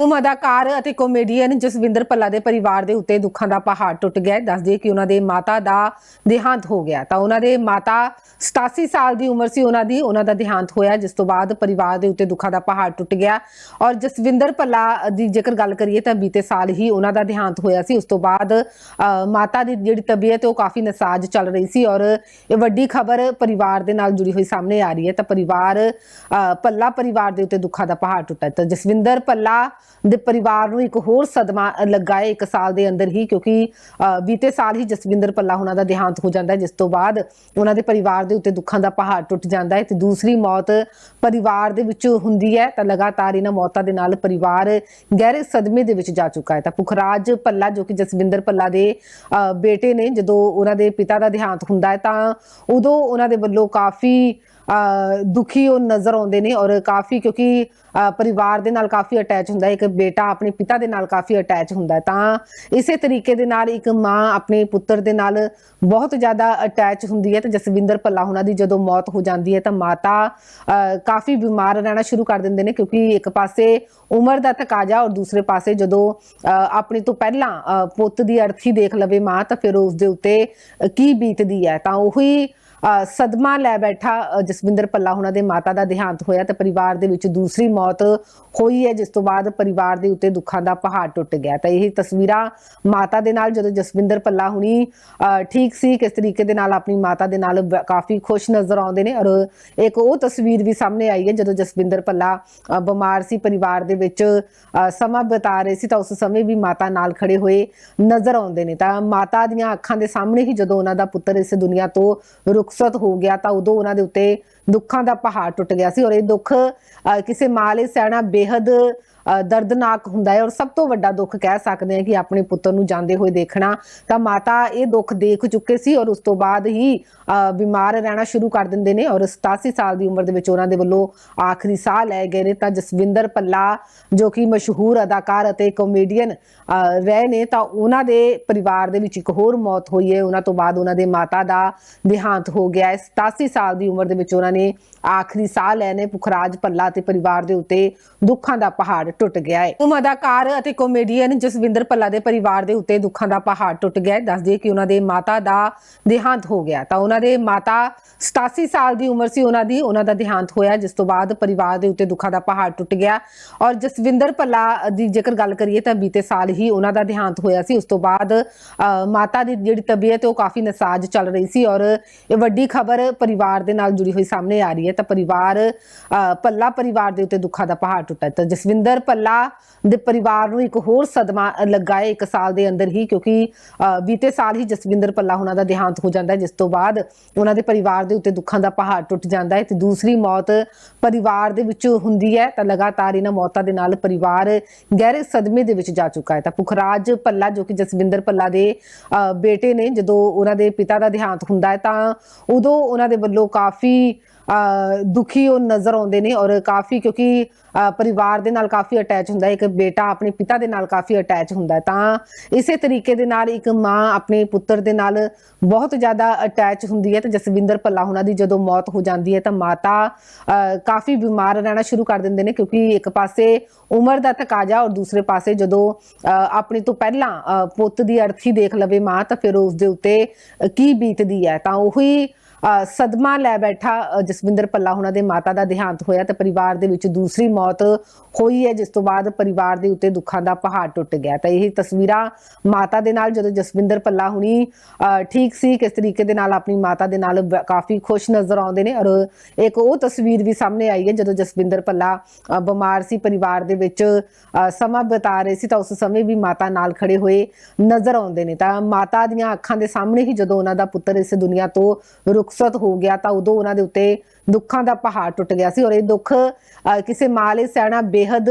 ਉਹ ਅਦਾਕਾਰ ਅਤੇ ਕਾਮੇਡੀਅਨ ਜਸਵਿੰਦਰ ਭੱਲਾ ਦੇ ਪਰਿਵਾਰ ਦੇ ਉੱਤੇ ਦੁੱਖਾਂ ਦਾ ਪਹਾੜ ਟੁੱਟ ਗਿਆ ਹੈ। ਦੱਸਦੇ ਕਿ ਉਹਨਾਂ ਦੇ ਮਾਤਾ ਦਾ ਦੇਹਾਂਤ ਹੋ ਗਿਆ ਤਾਂ ਉਹਨਾਂ ਦੇ ਮਾਤਾ 87 ਸਾਲ ਦੀ ਉਮਰ ਸੀ ਉਹਨਾਂ ਦੀ। ਉਹਨਾਂ ਦਾ ਦੇਹਾਂਤ ਹੋਇਆ ਜਿਸ ਤੋਂ ਬਾਅਦ ਪਰਿਵਾਰ ਦੇ ਉੱਤੇ ਦੁੱਖਾਂ ਦਾ ਪਹਾੜ ਟੁੱਟ ਗਿਆ ਔਰ ਜਸਵਿੰਦਰ ਭੱਲਾ ਦੀ ਜੇਕਰ ਗੱਲ ਕਰੀਏ ਤਾਂ ਬੀਤੇ ਸਾਲ ਹੀ ਉਹਨਾਂ ਦਾ ਦੇਹਾਂਤ ਹੋਇਆ ਸੀ। ਉਸ ਤੋਂ ਬਾਅਦ ਅ, ਮਾਤਾ ਦੀ ਜਿਹੜੀ ਤਬੀਅਤ ਉਹ ਕਾਫੀ ਨਸਾਜ ਚੱਲ ਰਹੀ ਸੀ ਔਰ ਇਹ ਵੱਡੀ ਖਬਰ ਪਰਿਵਾਰ ਦੇ ਨਾਲ ਜੁੜੀ ਹੋਈ ਸਾਹਮਣੇ ਆ ਰਹੀ ਹੈ। ਤਾਂ ਪਰਿਵਾਰ ਅ, ਭੱਲਾ ਪਰਿਵਾਰ ਦੇ ਉੱਤੇ ਦੁੱਖਾਂ ਦਾ ਪਹਾੜ ਟੁੱਟਾ ਤਾਂ ਜਸਵਿੰਦਰ ਭੱਲਾ ਦੇ ਪਰਿਵਾਰ ਨੂੰ ਇੱਕ ਹੋਰ ਸਦਮਾ ਲੱਗਾ ਹੈ ਇੱਕ ਸਾਲ ਦੇ ਅੰਦਰ ਹੀ ਕਿਉਂਕਿ ਬੀਤੇ ਸਾਲ ਹੀ ਜਸਵਿੰਦਰ ਭੱਲਾ ਉਹਨਾਂ ਦਾ ਦੇਹਾਂਤ ਹੋ ਜਾਂਦਾ ਹੈ ਜਿਸ ਤੋਂ ਬਾਅਦ ਉਹਨਾਂ ਦੇ ਪਰਿਵਾਰ ਦੇ ਉੱਤੇ ਦੁੱਖਾਂ ਦਾ ਪਹਾੜ ਟੁੱਟ ਜਾਂਦਾ ਹੈ ਤੇ ਦੂਸਰੀ ਮੌਤ ਪਰਿਵਾਰ ਦੇ ਵਿੱਚ ਹੁੰਦੀ ਹੈ ਤਾਂ ਲਗਾਤਾਰ ਇਹਨਾਂ ਮੌਤਾਂ ਦੇ ਨਾਲ ਪਰਿਵਾਰ ਗਹਿਰੇ ਸਦਮੇ ਦੇ ਵਿੱਚ ਜਾ ਚੁੱਕਾ ਹੈ। ਤਾਂ ਪੁਖਰਾਜ ਭੱਲਾ ਜੋ ਕਿ ਜਸਵਿੰਦਰ ਭੱਲਾ ਦੇ ਅ, ਬੇਟੇ ਨੇ ਜਦੋਂ ਉਹਨਾਂ ਦੇ ਪਿਤਾ ਦਾ ਦੇਹਾਂਤ ਹੁੰਦਾ ਹੈ ਤਾਂ ਉਦੋਂ ਉਹਨਾਂ ਦੇ ਵੱਲੋਂ ਕਾਫੀ ਦੁਖੀ ਉਹ ਨਜ਼ਰ ਆਉਂਦੇ ਨੇ ਔਰ ਕਾਫੀ ਕਿਉਂਕਿ ਪਰਿਵਾਰ ਦੇ ਨਾਲ ਕਾਫੀ ਅਟੈਚ ਹੁੰਦਾ ਹੈ ਇੱਕ ਬੇਟਾ ਆਪਣੇ ਪਿਤਾ ਦੇ ਨਾਲ ਕਾਫੀ ਅਟੈਚ ਹੁੰਦਾ ਹੈ। ਤਾਂ ਇਸੇ ਤਰੀਕੇ ਦੇ ਨਾਲ ਇੱਕ ਮਾਂ ਆਪਣੇ ਪੁੱਤਰ ਦੇ ਨਾਲ ਬਹੁਤ ਜ਼ਿਆਦਾ ਅਟੈਚ ਹੁੰਦੀ ਹੈ ਤੇ ਜਸਵਿੰਦਰ ਭੱਲਾ ਉਹਨਾਂ ਦੀ ਜਦੋਂ ਮੌਤ ਹੋ ਜਾਂਦੀ ਹੈ ਤਾਂ ਮਾਤਾ ਅ, ਕਾਫੀ ਬਿਮਾਰ ਰਹਿਣਾ ਸ਼ੁਰੂ ਕਰ ਦਿੰਦੇ ਨੇ ਕਿਉਂਕਿ ਇੱਕ ਪਾਸੇ ਉਮਰ ਦਾ ਤਕਾਜ਼ਾ ਔਰ ਦੂਸਰੇ ਪਾਸੇ ਜਦੋਂ ਅ, ਆਪਣੇ ਤੋਂ ਪਹਿਲਾਂ ਅ, ਪੁੱਤ ਦੀ ਅਰਥੀ ਦੇਖ ਲਵੇ ਮਾਂ ਤਾਂ ਫਿਰ ਉਸ ਦੇ ਉੱਤੇ ਕੀ ਬੀਤਦੀ ਹੈ। ਤਾਂ ਉਹੀ ਸਦਮਾ ਲੈ ਬੈਠਾ ਜਸਵਿੰਦਰ ਭੱਲਾ ਉਹਨਾਂ ਦੇ ਮਾਤਾ ਦਾ ਦੇਹਾਂਤ ਹੋਇਆ ਤੇ ਪਰਿਵਾਰ ਦੇ ਵਿੱਚ ਦੂਸਰੀ ਮੌਤ ਹੋਈ ਹੈ, ਜਿਸ ਤੋਂ ਬਾਅਦ ਪਰਿਵਾਰ ਦੇ ਉੱਤੇ ਦੁੱਖਾਂ ਦਾ ਪਹਾੜ ਟੁੱਟ ਗਿਆ। ਤਾਂ ਇਹ ਤਸਵੀਰਾਂ ਮਾਤਾ ਦੇ ਨਾਲ, ਜਦੋਂ ਜਸਵਿੰਦਰ ਭੱਲਾ ਹੁਣੀ ਠੀਕ ਸੀ, ਕਿਸ ਤਰੀਕੇ ਦੇ ਨਾਲ ਆਪਣੀ ਮਾਤਾ ਦੇ ਨਾਲ ਕਾਫੀ ਖੁਸ਼ ਨਜ਼ਰ ਆਉਂਦੇ ਨੇ ਔਰ ਇੱਕ ਉਹ ਤਸਵੀਰ ਵੀ ਸਾਹਮਣੇ ਆਈ ਹੈ, ਜਦੋਂ ਜਸਵਿੰਦਰ ਭੱਲਾ ਬਿਮਾਰ ਸੀ, ਪਰਿਵਾਰ ਦੇ ਵਿੱਚ ਸਮਾਂ ਬਿਤਾ ਰਹੇ ਸੀ, ਤਾਂ ਉਸ ਸਮੇਂ ਵੀ ਮਾਤਾ ਨਾਲ ਖੜੇ ਹੋਏ ਨਜ਼ਰ ਆਉਂਦੇ ਨੇ। ਤਾਂ ਮਾਤਾ ਦੀਆਂ ਅੱਖਾਂ ਦੇ ਸਾਹਮਣੇ ਹੀ ਜਦੋਂ ਉਹਨਾਂ ਦਾ ਪੁੱਤਰ ਇਸ ਦੁਨੀਆ ਤੋਂ ਰੁਕ ਰੁਖਸਤ ਹੋ ਗਿਆ ਤਾਂ ਉਦੋਂ ਉਹਨਾਂ ਦੇ ਉੱਤੇ ਦੁੱਖਾਂ ਦਾ ਪਹਾੜ ਟੁੱਟ ਗਿਆ ਸੀ ਔਰ ਇਹ ਦੁੱਖ ਅ, ਕਿਸੇ ਮਾਂ ਲਈ ਸਹਿਣਾ ਬੇਹੱਦ ਦਰਦਨਾਕ ਹੁੰਦਾ ਹੈ ਔਰ ਸਭ ਤੋਂ ਵੱਡਾ ਦੁੱਖ ਕਹਿ ਸਕਦੇ ਹਾਂ ਕਿ ਆਪਣੇ ਪੁੱਤਰ ਨੂੰ ਜਾਂਦੇ ਹੋਏ ਦੇਖਣਾ ਤਾਂ ਮਾਤਾ ਇਹ ਦੁੱਖ ਦੇਖ ਚੁੱਕੇ ਸੀ ਔਰ ਉਸ ਤੋਂ ਬਾਅਦ ਹੀ ਅ, ਬਿਮਾਰ ਰਹਿਣਾ ਸ਼ੁਰੂ ਕਰ ਦਿੰਦੇ ਨੇ ਔਰ 87 ਸਾਲ ਦੀ ਉਮਰ ਦੇ ਵਿੱਚ ਉਹਨਾਂ ਦੇ ਵੱਲੋਂ ਆਖਰੀ ਸਾਹ ਲੈ ਗਏ ਨੇ ਤਾਂ ਜਸਵਿੰਦਰ ਭੱਲਾ ਜੋ ਕਿ ਮਸ਼ਹੂਰ ਅਦਾਕਾਰ ਅਤੇ ਕਾਮੇਡੀਅਨ ਰਹੇ ਨੇ ਤਾਂ ਉਹਨਾਂ ਦੇ ਪਰਿਵਾਰ ਦੇ ਵਿੱਚ ਇੱਕ ਹੋਰ ਮੌਤ ਹੋਈ ਹੈ। ਉਹਨਾਂ ਤੋਂ ਬਾਅਦ ਉਹਨਾਂ ਦੇ ਮਾਤਾ ਦਾ ਦੇਹਾਂਤ ਹੋ ਗਿਆ ਹੈ। 87 ਸਾਲ ਦੀ ਉਮਰ ਦੇ ਵਿੱਚ ਉਹਨਾਂ ਨੇ ਆਖਰੀ ਸਾਹ ਲਏ ਨੇ। ਪੁਖਰਾਜ ਭੱਲਾ ਤੇ ਪਰਿਵਾਰ ਦੇ ਉੱਤੇ ਦੁੱਖਾਂ ਦਾ ਪਹਾੜ ਟੁੱਟ ਗਿਆ ਹੈ ਉਹ ਅਦਾਕਾਰ ਅਤੇ ਕਾਮੇਡੀਅਨ ਜਸਵਿੰਦਰ ਭੱਲਾ ਦੇ ਪਰਿਵਾਰ ਦੇ ਉੱਤੇ ਦੁੱਖਾਂ ਦਾ ਪਹਾੜ ਟੁੱਟ ਗਿਆ ਹੈ ਦੱਸਦੇ ਕਿ ਉਹਨਾਂ ਦੇ ਮਾਤਾ ਦਾ ਦੇਹਾਂਤ ਹੋ ਗਿਆ। ਤਾਂ ਉਹਨਾਂ ਦੇ ਮਾਤਾ 87 ਸਾਲ ਦੀ ਉਮਰ ਸੀ ਉਹਨਾਂ ਦੀ। ਉਹਨਾਂ ਦਾ ਦੇਹਾਂਤ ਹੋਇਆ ਜਿਸ ਤੋਂ ਬਾਅਦ ਪਰਿਵਾਰ ਦੇ ਉੱਤੇ ਦੁੱਖਾਂ ਦਾ ਪਹਾੜ ਟੁੱਟ ਗਿਆ। ਔਰ ਜਸਵਿੰਦਰ ਭੱਲਾ ਦੀ ਜੇਕਰ ਗੱਲ ਕਰੀਏ ਤਾਂ ਬੀਤੇ ਸਾਲ ਹੀ ਉਹਨਾਂ ਦਾ ਦੇਹਾਂਤ ਹੋਇਆ ਸੀ। ਉਸ ਤੋਂ ਬਾਅਦ ਅ, ਮਾਤਾ ਦੀ ਜਿਹੜੀ ਤਬੀਅਤ ਹੈ ਉਹ ਕਾਫੀ ਨਸਾਜ ਚੱਲ ਰਹੀ ਸੀ ਔਰ ਇਹ ਵੱਡੀ ਖਬਰ ਪਰਿਵਾਰ ਦੇ ਨਾਲ ਜੁੜੀ ਹੋਈ ਸਾਹਮਣੇ ਆ ਰਹੀ ਹੈ। ਤਾਂ ਪਰਿਵਾਰ ਅ, ਭੱਲਾ ਪਰਿਵਾਰ ਦੇ ਉੱਤੇ ਦੁੱਖਾਂ ਦਾ ਪਹਾੜ ਟੁੱਟਾ ਤਾਂ ਜਸਵਿੰਦਰ ਭੱਲਾ ਦੇ ਪਰਿਵਾਰ ਨੂੰ ਇੱਕ ਹੋਰ ਸਦਮਾ ਲੱਗਾ ਹੈ ਸਾਲ ਦੇ ਅੰਦਰ ਹੀ ਕਿਉਂਕਿ ਬੀਤੇ ਸਾਲ ਹੀ ਜਸਵਿੰਦਰ ਭੱਲਾ ਉਹਨਾਂ ਦਾ ਦੇਹਾਂਤ ਹੋ ਜਾਂਦਾ ਹੈ ਜਿਸ ਤੋਂ ਬਾਅਦ ਉਹਨਾਂ ਦੇ ਪਰਿਵਾਰ ਦੇ ਉੱਤੇ ਦੁੱਖਾਂ ਦਾ ਪਹਾੜ ਟੁੱਟ ਜਾਂਦਾ ਹੈ ਤੇ ਦੂਸਰੀ ਮੌਤ ਪਰਿਵਾਰ ਦੇ ਵਿੱਚ ਹੁੰਦੀ ਹੈ ਤਾਂ ਲਗਾਤਾਰ ਇਹਨਾਂ ਮੌਤਾਂ ਦੇ ਨਾਲ ਪਰਿਵਾਰ ਗਹਿਰੇ ਸਦਮੇ ਦੇ ਵਿੱਚ ਜਾ ਚੁੱਕਾ ਹੈ। ਤਾਂ ਪੁਖਰਾਜ ਭੱਲਾ ਜੋ ਕਿ ਜਸਵਿੰਦਰ ਭੱਲਾ ਦੇ ਅ, ਬੇਟੇ ਨੇ ਜਦੋਂ ਉਹਨਾਂ ਦੇ ਪਿਤਾ ਦਾ ਦੇਹਾਂਤ ਹੁੰਦਾ ਹੈ ਤਾਂ ਉਦੋਂ ਉਹਨਾਂ ਦੇ ਵੱਲੋਂ ਕਾਫੀ ਦੁਖੀ ਉਹ ਨਜ਼ਰ ਆਉਂਦੇ ਨੇ ਔਰ ਕਾਫੀ ਕਿਉਂਕਿ ਪਰਿਵਾਰ ਦੇ ਨਾਲ ਕਾਫੀ ਅਟੈਚ ਹੁੰਦਾ ਹੈ ਇੱਕ ਬੇਟਾ ਆਪਣੇ ਪਿਤਾ ਦੇ ਨਾਲ ਕਾਫੀ ਅਟੈਚ ਹੁੰਦਾ ਹੈ। ਤਾਂ ਇਸੇ ਤਰੀਕੇ ਦੇ ਨਾਲ ਇੱਕ ਮਾਂ ਆਪਣੇ ਪੁੱਤਰ ਦੇ ਨਾਲ ਬਹੁਤ ਜ਼ਿਆਦਾ ਅਟੈਚ ਹੁੰਦੀ ਹੈ ਤੇ ਜਸਵਿੰਦਰ ਭੱਲਾ ਉਹਨਾਂ ਦੀ ਜਦੋਂ ਮੌਤ ਹੋ ਜਾਂਦੀ ਹੈ ਤਾਂ ਮਾਤਾ ਅ, ਕਾਫੀ ਬਿਮਾਰ ਰਹਿਣਾ ਸ਼ੁਰੂ ਕਰ ਦਿੰਦੇ ਨੇ ਕਿਉਂਕਿ ਇੱਕ ਪਾਸੇ ਉਮਰ ਦਾ ਤਕਾਜ਼ਾ ਔਰ ਦੂਸਰੇ ਪਾਸੇ ਜਦੋਂ ਅ, ਆਪਣੇ ਤੋਂ ਪਹਿਲਾਂ ਅ, ਪੁੱਤ ਦੀ ਅਰਥੀ ਦੇਖ ਲਵੇ ਮਾਂ ਤਾਂ ਫਿਰ ਉਸ ਦੇ ਉੱਤੇ ਕੀ ਬੀਤਦੀ ਹੈ। ਤਾਂ ਉਹੀ ਸਦਮਾ ਲੈ ਬੈਠਾ ਜਸਵਿੰਦਰ ਭੱਲਾ ਉਹਨਾਂ ਦੇ ਮਾਤਾ ਦਾ ਦੇਹਾਂਤ ਹੋਇਆ ਤੇ ਪਰਿਵਾਰ ਦੇ ਵਿੱਚ ਦੂਸਰੀ ਮੌਤ ਹੋਈ ਹੈ, ਜਿਸ ਤੋਂ ਬਾਅਦ ਪਰਿਵਾਰ ਦੇ ਉੱਤੇ ਦੁੱਖਾਂ ਦਾ ਪਹਾੜ ਟੁੱਟ ਗਿਆ। ਤਾਂ ਇਹ ਤਸਵੀਰਾਂ ਮਾਤਾ ਦੇ ਨਾਲ, ਜਦੋਂ ਜਸਵਿੰਦਰ ਭੱਲਾ ਹੁਣੀ ਠੀਕ ਸੀ, ਕਿਸ ਤਰੀਕੇ ਦੇ ਨਾਲ ਆਪਣੀ ਮਾਤਾ ਦੇ ਨਾਲ ਕਾਫੀ ਖੁਸ਼ ਨਜ਼ਰ ਆਉਂਦੇ ਨੇ ਔਰ ਇੱਕ ਉਹ ਤਸਵੀਰ ਵੀ ਸਾਹਮਣੇ ਆਈ ਹੈ, ਜਦੋਂ ਜਸਵਿੰਦਰ ਭੱਲਾ ਬਿਮਾਰ ਸੀ, ਪਰਿਵਾਰ ਦੇ ਵਿੱਚ ਸਮਾਂ ਬਿਤਾ ਰਹੇ ਸੀ, ਤਾਂ ਉਸ ਸਮੇਂ ਵੀ ਮਾਤਾ ਨਾਲ ਖੜੇ ਹੋਏ ਨਜ਼ਰ ਆਉਂਦੇ ਨੇ। ਤਾਂ ਮਾਤਾ ਦੀਆਂ ਅੱਖਾਂ ਦੇ ਸਾਹਮਣੇ ਹੀ ਜਦੋਂ ਉਹਨਾਂ ਦਾ ਪੁੱਤਰ ਇਸ ਦੁਨੀਆ ਤੋਂ ਰੁਕ ਰੁਖਸਤ ਹੋ ਗਿਆ ਤਾਂ ਉਦੋਂ ਉਹਨਾਂ ਦੇ ਉੱਤੇ ਦੁੱਖਾਂ ਦਾ ਪਹਾੜ ਟੁੱਟ ਗਿਆ ਸੀ ਔਰ ਇਹ ਦੁੱਖ ਅ, ਕਿਸੇ ਮਾਂ ਲਈ ਸਹਿਣਾ ਬੇਹੱਦ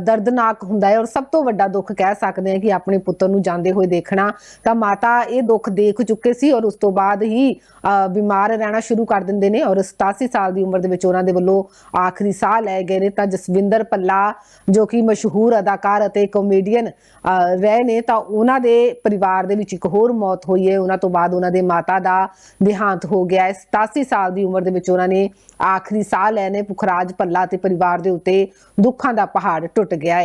ਦਰਦਨਾਕ ਹੁੰਦਾ ਹੈ ਔਰ ਸਭ ਤੋਂ ਵੱਡਾ ਦੁੱਖ ਕਹਿ ਸਕਦੇ ਹਾਂ ਕਿ ਆਪਣੇ ਪੁੱਤਰ ਨੂੰ ਜਾਂਦੇ ਹੋਏ ਦੇਖਣਾ ਤਾਂ ਮਾਤਾ ਇਹ ਦੁੱਖ ਦੇਖ ਚੁੱਕੇ ਸੀ ਔਰ ਉਸ ਤੋਂ ਬਾਅਦ ਹੀ ਅ, ਬਿਮਾਰ ਰਹਿਣਾ ਸ਼ੁਰੂ ਕਰ ਦਿੰਦੇ ਨੇ ਔਰ 87 ਸਾਲ ਦੀ ਉਮਰ ਦੇ ਵਿੱਚ ਉਹਨਾਂ ਦੇ ਵੱਲੋਂ ਆਖਰੀ ਸਾਹ ਲਏ ਗਏ ਨੇ ਤਾਂ ਜਸਵਿੰਦਰ ਭੱਲਾ ਜੋ ਕਿ ਮਸ਼ਹੂਰ ਅਦਾਕਾਰ ਅਤੇ ਕਾਮੇਡੀਅਨ ਰਹੇ ਨੇ ਤਾਂ ਉਹਨਾਂ ਦੇ ਪਰਿਵਾਰ ਦੇ ਵਿੱਚ ਇੱਕ ਹੋਰ ਮੌਤ ਹੋਈ ਹੈ। ਉਹਨਾਂ ਤੋਂ ਬਾਅਦ ਉਹਨਾਂ ਦੇ ਮਾਤਾ ਦਾ ਦੇਹਾਂਤ ਹੋ ਗਿਆ ਹੈ। 87 ਸਾਲ ਦੀ ਉਮਰ ਦੇ ਵਿੱਚ ਉਹਨਾਂ ਨੇ ਆਖਰੀ ਸਾਹ ਲਏ ਨੇ ਪੁਖਰਾਜ ਭੱਲਾ ਤੇ ਪਰਿਵਾਰ ਦੇ ਉੱਤੇ ਦੁੱਖਾਂ ਦਾ ਪਹਾੜ ਟੁੱਟ ਗਿਆ ਹੈ